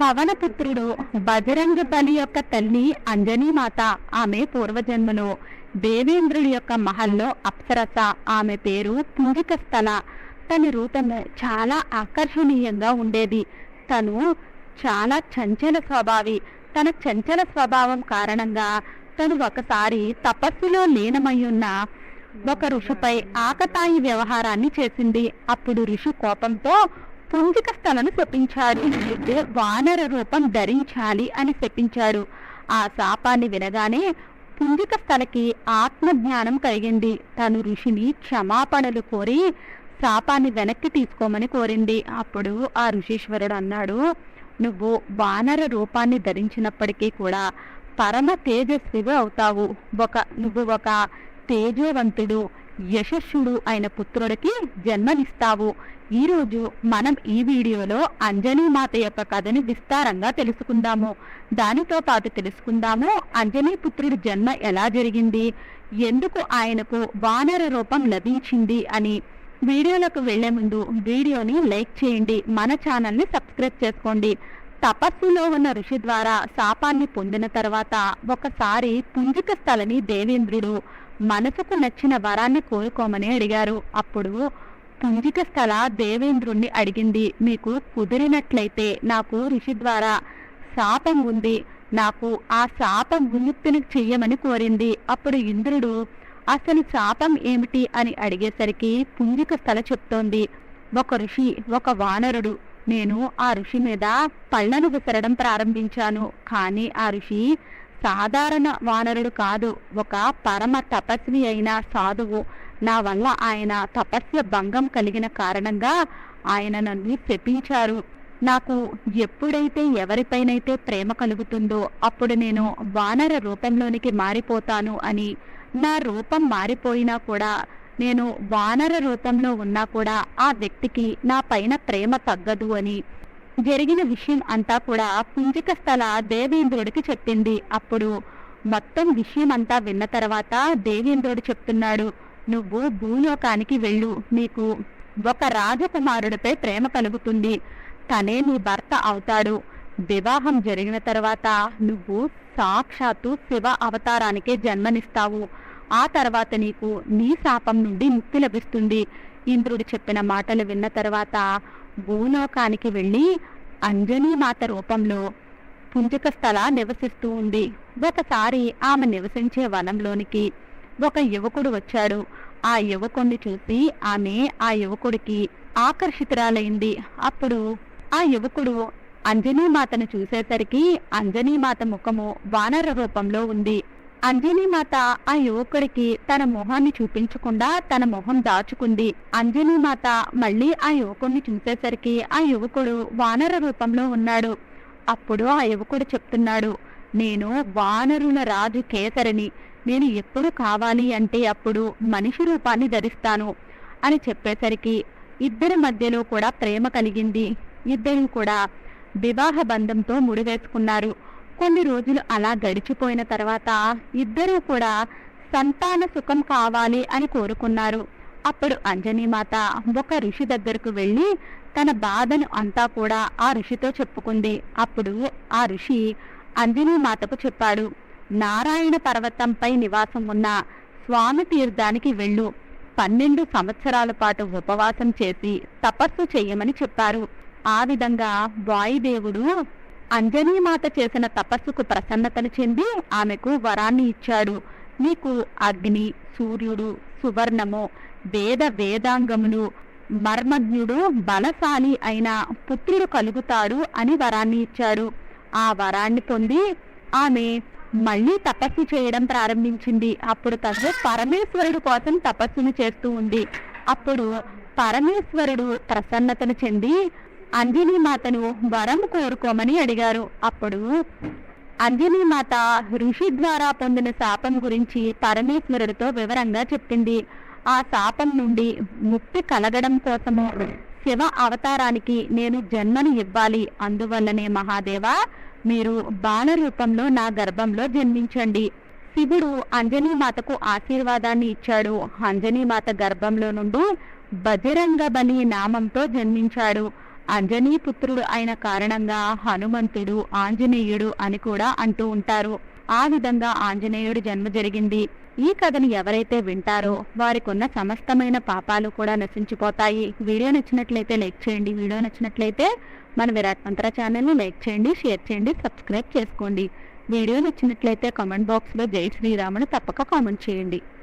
పవనపుత్రుడు బజరంగ బలి యొక్క తల్లి అంజనీమాత ఆమె పూర్వజన్మను దేవేంద్రుడి యొక్క మహల్లో అప్సరస ఆమె పేరు పుంజిక స్థల తన రూపం చాలా ఆకర్షణీయంగా ఉండేది. తను చాలా చంచల స్వభావి. తన చంచల స్వభావం కారణంగా తను ఒకసారి తపస్సులో లీనమయ్యున్న ఒక ఋషిపై ఆకతాయి వ్యవహారాన్ని చేసింది. అప్పుడు ఋషు కోపంతో పుంజిక స్థలను శపించాడు. వానర రూపం ధరించాలి అని శపించాడు. ఆ శాపాన్ని వినగానే పుంజిక స్థలకి ఆత్మజ్ఞానం కలిగింది. తను ఋషిని క్షమాపణలు కోరి శాపాన్ని వెనక్కి తీసుకోమని కోరింది. అప్పుడు ఆ ఋషీశ్వరుడు అన్నాడు నువ్వు వానర రూపాన్ని ధరించినప్పటికీ కూడా పరమ తేజస్విగా అవుతావు. ఒక నువ్వు ఒక తేజోవంతుడు యశస్సుడు అయిన పుత్రుడికి జన్మనిస్తావు. ఈరోజు మనం ఈ వీడియోలో అంజనీ మాత యొక్క కథని విస్తారంగా తెలుసుకుందాము. దానితో పాటు తెలుసుకుందాము అంజనీ పుత్రుడి జన్మ ఎలా జరిగింది? ఎందుకు ఆయనకు వానర రూపం లభించింది అని. వీడియోలకు వెళ్ళే ముందు వీడియోని లైక్ చేయండి మన ఛానల్ని సబ్స్క్రైబ్ చేసుకోండి. తపస్సులో ఉన్న ఋషి ద్వారా శాపాన్ని పొందిన తర్వాత ఒకసారి పుంజిక స్థలని దేవేంద్రుడు మనసుకు నచ్చిన వరాన్ని కోరుకోమని అడిగారు. అప్పుడు పుంజిక స్థల దేవేంద్రుణ్ణి అడిగింది. మీకు కుదిరినట్లయితే నాకు ఋషి ద్వారా శాపం ఉంది. నాకు ఆ శాపం విముక్తిని చెయ్యమని కోరింది. అప్పుడు ఇంద్రుడు అసలు శాపం ఏమిటి అని అడిగేసరికి పుంజిక స్థల చెప్తోంది. ఒక ఋషి ఒక వానరుడు. నేను ఆ ఋషి మీద పళ్ళను విసరడం ప్రారంభించాను. కానీ ఆ ఋషి సాధారణ వానరుడు కాదు. ఒక పరమ తపస్వి అయిన సాధువు. నా వల్ల ఆయన తపస్య భంగం కలిగిన కారణంగా ఆయన నన్ను శపించారు నాకు ఎప్పుడైతే ఎవరిపైనైతే ప్రేమ కలుగుతుందో అప్పుడు నేను వానర రూపంలోనికి మారిపోతాను అని నా రూపం మారిపోయినా కూడా నేను వానర రూపంలో ఉన్నా కూడా ఆ వ్యక్తికి నా పైన ప్రేమ తగ్గదు అని. జరిగిన విషయం అంతా కూడా పుంజిక స్థల దేవేంద్రుడికి చెప్పింది. అప్పుడు మొత్తం విషయం అంతా విన్న తర్వాత దేవేంద్రుడు చెప్తున్నాడు నువ్వు భూలోకానికి వెళ్ళు. నీకు ఒక రాజకుమారుడిపై ప్రేమ కలుగుతుంది. తనే నీ భర్త అవుతాడు. వివాహం జరిగిన తర్వాత నువ్వు సాక్షాత్తు శివ అవతారానికే జన్మనిస్తావు. ఆ తర్వాత నీకు నీ శాపం నుండి ముక్తి లభిస్తుంది. ఇంద్రుడు చెప్పిన మాటలు విన్న తర్వాత భూలోకానికి వెళ్ళి అంజనీ మాత రూపంలో పుంజక స్థల నివసిస్తూ ఉంది. ఒకసారి ఆమె నివసించే వనంలోనికి ఒక యువకుడు వచ్చాడు. ఆ యువకుడిని చూసి ఆమె ఆ యువకుడికి ఆకర్షితురాలైంది. అప్పుడు ఆ యువకుడు అంజనీమాతను చూసేసరికి అంజనీమాత ముఖము వానర రూపంలో ఉంది. అంజనీమాత ఆ యువకుడికి తన మొహాన్ని చూపించకుండా తన మొహం దాచుకుంది. అంజనీమాత మళ్ళీ ఆ యువకుడిని చూసేసరికి ఆ యువకుడు వానర రూపంలో ఉన్నాడు. అప్పుడు ఆ యువకుడు చెప్తున్నాడు నేను వానరుల రాజు కేసరిని. నేను ఎప్పుడు కావాలి అంటే అప్పుడు మనిషి రూపాన్ని ధరిస్తాను అని చెప్పేసరికి ఇద్దరి మధ్యలో కూడా ప్రేమ కలిగింది. ఇద్దరు కూడా వివాహ బంధంతో ముడివేసుకున్నారు. కొన్ని రోజులు అలా గడిచిపోయిన తర్వాత ఇద్దరూ కూడా సంతాన సుఖం కావాలి అని కోరుకున్నారు. అప్పుడు అంజనీమాత ఒక ఋషి దగ్గరకు వెళ్ళి తన బాధను అంతా కూడా ఆ ఋషితో చెప్పుకుంది. అప్పుడు ఆ ఋషి అంజనీమాతకు చెప్పాడు నారాయణ పర్వతంపై నివాసం ఉన్న స్వామి తీర్థానికి వెళ్ళు. పన్నెండు సంవత్సరాల పాటు ఉపవాసం చేసి తపస్సు చేయమని చెప్పారు. ఆ విధంగా వాయుదేవుడు అంజనీమాత చేసిన తపస్సుకు ప్రసన్నతను చెంది ఆమెకు వరాన్ని ఇచ్చాడు. నీకు అగ్ని సూర్యుడు సువర్ణము వేద వేదాంగములు మర్మజ్ఞుడు బలశాలి అయిన పుత్రుడు కలుగుతాడు అని వరాన్ని ఇచ్చాడు. ఆ వరాన్ని పొంది ఆమె మళ్ళీ తపస్సు చేయడం ప్రారంభించింది. అప్పుడు తను పరమేశ్వరుడు కోసం తపస్సును చేస్తూ ఉంది. అప్పుడు పరమేశ్వరుడు ప్రసన్నతను చెంది అంజనీ మాతను వరం కోరుకోమని అడిగారు. అప్పుడు అంజనీ మాత ఋషి ద్వారా పొందిన శాపం గురించి పరమేశ్వరుడితో వివరంగా చెప్పింది. ఆ శాపం నుండి ముక్తి కలగడం కోసము శివ అవతారానికి నేను జన్మను ఇవ్వాలి. అందువల్లనే మహాదేవ మీరు బాల రూపంలో నా గర్భంలో జన్మించండి. శివుడు అంజనీమాతకు ఆశీర్వాదాన్ని ఇచ్చాడు. అంజనీమాత గర్భంలో నుండి బజరంగ బలి నామంతో జన్మించాడు. అంజనీ పుత్రుడు అయిన కారణంగా హనుమంతుడు ఆంజనేయుడు అని కూడా అంటూ ఉంటారు. ఆ విధంగా ఆంజనేయుడు జన్మ జరిగింది. ఈ కథను ఎవరైతే వింటారో వారికున్న సమస్తమైన పాపాలు కూడా నశించిపోతాయి. వీడియో నచ్చినట్లయితే లైక్ చేయండి. వీడియో నచ్చినట్లయితే మన విరాట్ మంత్ర ఛానల్ని లైక్ చేయండి షేర్ చేయండి సబ్స్క్రైబ్ చేసుకోండి. వీడియో నచ్చినట్లయితే కామెంట్ బాక్స్లో జై శ్రీరాముని తప్పక కామెంట్ చేయండి.